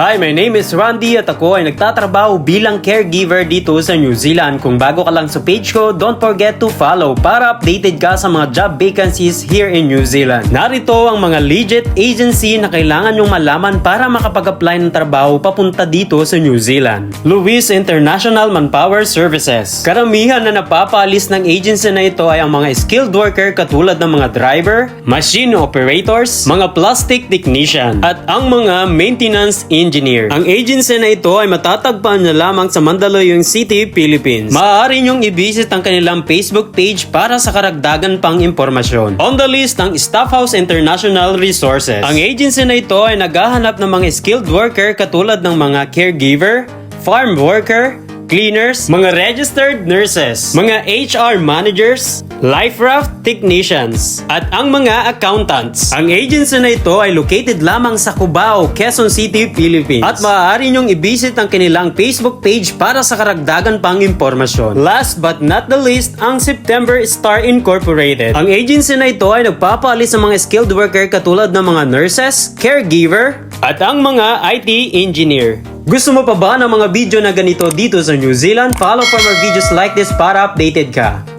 Hi, my name is Randy at ako ay nagtatrabaho bilang caregiver dito sa New Zealand. Kung bago ka lang sa page ko, don't forget to follow para updated ka sa mga job vacancies here in New Zealand. Narito ang mga legit agency na kailangan nyong malaman para makapag-apply ng trabaho papunta dito sa New Zealand. Luis International Manpower Services. Karamihan na napapaalis ng agency na ito ay ang mga skilled worker katulad ng mga driver, machine operators, mga plastic technician, at ang mga maintenance engineer. Ang agency na ito ay matatagpuan na lamang sa Mandaluyong City, Philippines. Maaari nyong i-visit ang kanilang Facebook page para sa karagdagan pang impormasyon. On the list ng Staff House International Resources. Ang agency na ito ay naghahanap ng mga skilled worker katulad ng mga caregiver, farm worker, cleaners, mga registered nurses, mga HR managers, life raft technicians, at ang mga accountants. Ang agency na ito ay located lamang sa Cubao, Quezon City, Philippines. At maaari nyong i-visit ang kanilang Facebook page para sa karagdagan pang impormasyon. Last but not the least, ang September Star Incorporated. Ang agency na ito ay nagpapaalis ng mga skilled worker katulad ng mga nurses, caregiver, at ang mga IT engineer. Gusto mo pa ba ng mga video na ganito dito sa New Zealand? Follow for more videos like this para updated ka.